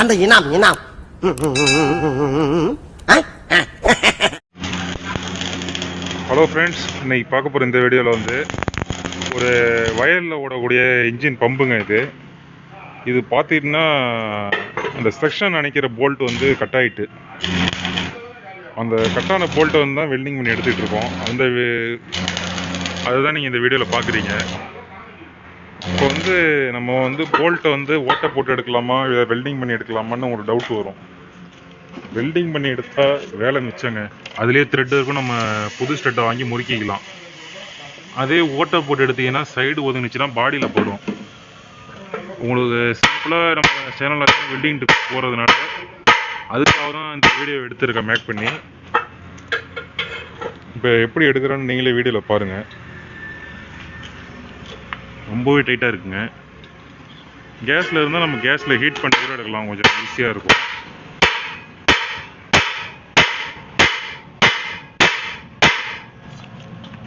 அந்த இனாம் இனாம். Hello friends இன்னைக்கு பார்க்க போகிற இந்த வீடியோவில் வந்து ஒரு வயலில் ஓடக்கூடிய இன்ஜின் பம்புங்க இது. இது பார்த்தீங்கன்னா அந்த செக்ஷன் அணைக்கிற போல்ட் வந்து கட் ஆயிட்டு. அந்த கட்டான போல்ட்டை வந்து தான் வெல்டிங் பண்ணி எடுத்துகிட்டு இருக்கோம். அந்த அதுதான் நீங்கள் இந்த வீடியோவில் பார்க்குறீங்க இப்போ வந்து நம்ம வந்து போல்ட்டை வந்து ஓட்டை போட்டு எடுக்கலாமா? இல்லை வெல்டிங் பண்ணி எடுக்கலாமான்னு ஒரு டவுட் வரும். வெல்டிங் பண்ணி எடுத்தா வேலை மிச்சங்க. அதுலேயே த்ரெட் இருக்கும். நம்ம புது ஸ்ட்ரெட்டை வாங்கி முறுக்கிக்கலாம். அதே ஓட்டை போட்டு எடுத்தீங்கன்னா சைடு ஒதுங்கிச்சுன்னா பாடியில் போடும். உங்களுக்கு சிம்பிளாக நம்ம சேனலில் வெல்டிங் போகிறதுனால அதுக்காக தான் இந்த வீடியோ எடுத்திருக்கேன். மேக் பண்ணி. இப்போ எப்படி எடுக்கிறோன்னு நீங்களே வீடியோவில் பாருங்கள் ரொம்பவே டைட்டாக இருக்குங்க. கேஸில் இருந்தால் நம்ம கேஸில் ஹீட் பண்ணி கூட எடுக்கலாம். கொஞ்சம் ஈஸியாக இருக்கும்.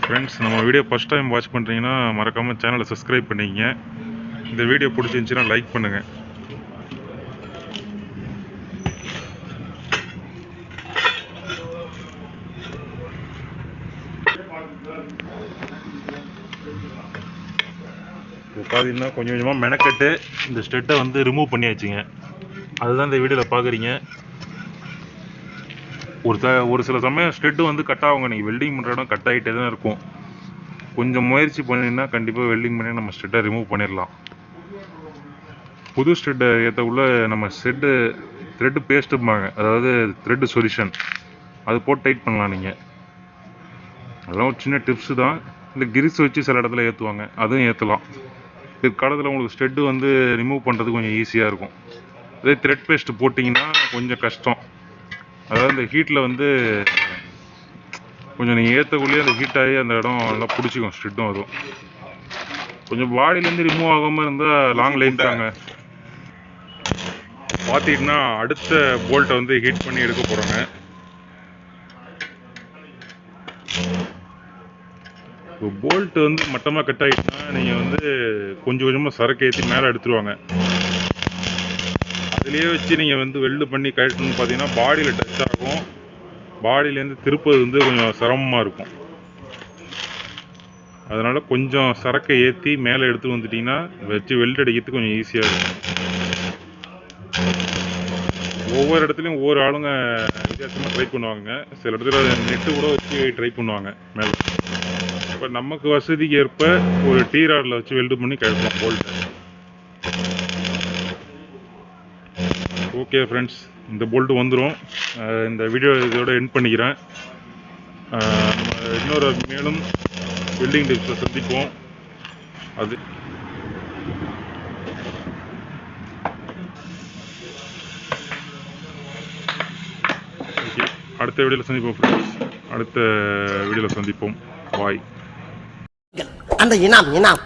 ஃப்ரெண்ட்ஸ் நம்ம வீடியோ ஃபஸ்ட் டைம் வாட்ச் பண்ணுறீங்கன்னா மறக்காமல் சேனலை சப்ஸ்கிரைப் பண்ணிக்கங்க. இந்த வீடியோ பிடிச்சிருந்துச்சின்னா லைக் பண்ணுங்கள் இப்போ பார்த்தீங்கன்னா கொஞ்சம் கொஞ்சமாக மெனக்கட்டு இந்த ஸ்டெட்டை வந்து ரிமூவ் பண்ணியாச்சுங்க. அதுதான் இந்த வீடியோவில் பார்க்குறீங்க ஒரு ச ஒரு சில சமயம் ஸ்டெட்டு வந்து கட் ஆகுங்க. நீங்கள் வெல்டிங் பண்ணுற இடம் கட் ஆகிட்டே தான் இருக்கும். கொஞ்சம் முயற்சி பண்ணினா கண்டிப்பாக வெல்டிங் பண்ணி நம்ம ஸ்டெட்டை ரிமூவ் பண்ணிடலாம் புது ஸ்டெட்டை ஏற்றக்குள்ள நம்ம ஸ்டெட்டு த்ரெட்டு பேஸ்ட்டுப்பாங்க அதாவது த்ரெட்டு சொல்யூஷன் அது போட்டு டைட் பண்ணலாம் நீங்கள் அதெல்லாம் ஒரு சின்ன டிப்ஸு தான். இந்த கிரிஸ் வச்சு சில இடத்துல ஏற்றுவாங்க அதுவும் ஏற்றலாம் பிற்காலத்தில் உங்களுக்கு ஸ்டெட்டு வந்து ரிமூவ் பண்ணுறது கொஞ்சம் ஈஸியாக இருக்கும். அதே த்ரெட் பேஸ்ட் போட்டிங்கன்னா கொஞ்சம் கஷ்டம். அதாவது இந்த ஹீட்டில் வந்து கொஞ்சம் நீங்கள் ஏற்றக்குள்ளேயே அந்த ஹீட் ஆகி அந்த இடம் நல்லா பிடிச்சிக்கும் ஸ்ட்ரிட்டும் அதுவும் கொஞ்சம் பாடியிலேருந்து ரிமூவ் ஆகாமல் இருந்தால் லாங் லைஃப் தாங்க. பார்த்தீங்கன்னா அடுத்த போல்ட்டை வந்து ஹீட் பண்ணி எடுக்க போகிறோங்க இப்போ போல்ட் வந்து மட்டமாக கட் ஆகிட்டுனா நீங்கள் வந்து கொஞ்சம் கொஞ்சமாக சரக்கு ஏற்றி மேலே எடுத்துருவாங்க. அதுலேயே வச்சு நீங்கள் வந்து வெல்டு பண்ணி கழட்டணும்னு பார்த்தீங்கன்னா பாடியில் டச் ஆகும். பாடியிலேருந்து திருப்பது வந்து கொஞ்சம் சிரமமாக இருக்கும். அதனால் கொஞ்சம் சரக்கை ஏற்றி மேலே எடுத்து வந்துட்டிங்கன்னா வச்சு வெல்டு அடிக்கிறதுக்கு கொஞ்சம் ஈஸியாக இருக்கும். ஒவ்வொரு இடத்துலையும் ஒவ்வொரு ஆளுங்க வித்தியாசமாக ட்ரை பண்ணுவாங்க சில இடத்துல நெட்டு கூட வச்சு ட்ரை பண்ணுவாங்க மேலே. இப்போ நமக்கு வசதிக்கு ஏற்ப ஒரு டீ ராடில் வச்சு வெல்டு பண்ணி கழட்டலாம் போல்ட்டு ஓகே ஃப்ரெண்ட்ஸ் இந்த போல்ட்டு வந்துடும் இந்த வீடியோ இதோட என் பண்ணிக்கிறேன். இன்னொரு மேலும் வெல்டிங் டிப்ஸை சந்திப்போம். அது அடுத்த வீடியோவில் சந்திப்போம் ஃப்ரெண்ட்ஸ் அடுத்த வீடியோவில் சந்திப்போம். பாய் அந்த இனாம் இனாம்.